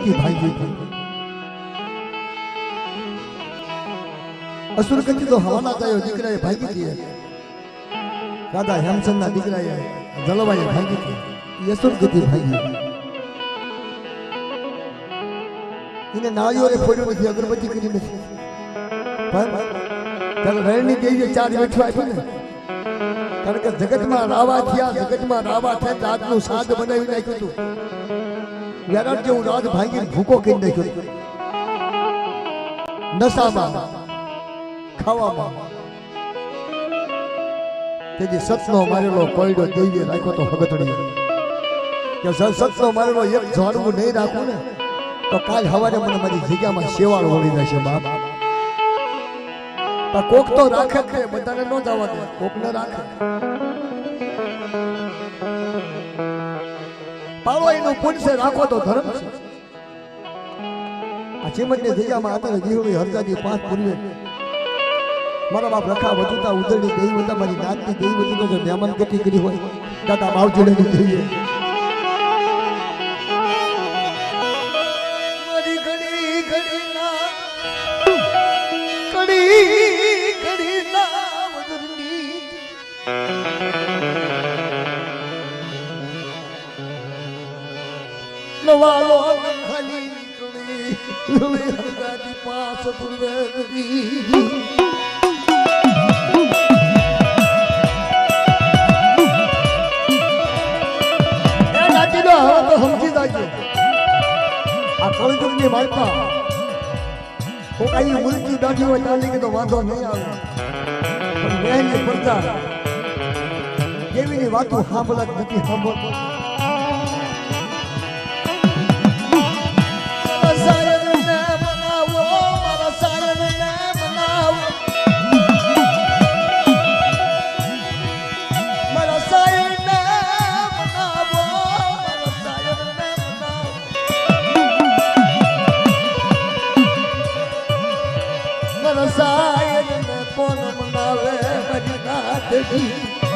ગતિ ભાગી ગઈ અસુર ગતિ તો હવાના થયો દીકરાએ ભાગી ગઈ રાધા હેમચંદના દીકરાએ જલવાએ ભાગી એ અસુર ગતિ ભાગી એને નાળીઓને ફોડ્યું નથી અગરબત્તી કરી નથી પણ ત્યારે રણની દેવીએ ચાર વેઠવા આપ્યું ને કારણ કે જગતમાં રાવા થયા જગતમાં રાવા થયા રાતનું સાદ બનાવી નાખ્યું હતું વિરાટ જેવું રાજ ભાંગીને ભૂકો કરી નાખ્યો. નશામાં, ખાવામાં. તેથી સતનો મારેલો કોયડો દેવીએ રાખ્યો તો હગતડી કે સતનો મારેલો એક ઝાડવું નહીં રાખું ને, તો કાલ હવારે મને મારી જગ્યામાં શેવાળ વળી જશે બાપ. કોક તો રાખે બધાને ન જવા દે કોક ને રાખે. પાડો એનું પુણ્ય રાખો તો ધર્મ છે. આ ચીમતની જગ્યામાં અત્યારે જીવડી હરજાદી પાંચ પૂર્વે મારા બાપ રખા વધુતા ઉદરની દેવી હતા મારી નાતની દેવી હતી જો મહેમાન ગતિ કરી હોય, દાદા બાવજીડાની દેવીએ મારી ઘડી ઘડી નવાલો ખાલી નીકળી હરગાડી પાસ તો સમજી જાય આ કળજુગની માલપા કોકાઈ મૃત્યુ દાઢી હોય ચાલી કે તો વાંધો નહીં આવે. પણ બહેનની પડતા વાતો સાંભળત નથી સાંભળતો. મારા સાયરને કોણ બનાવે મારી નાથજી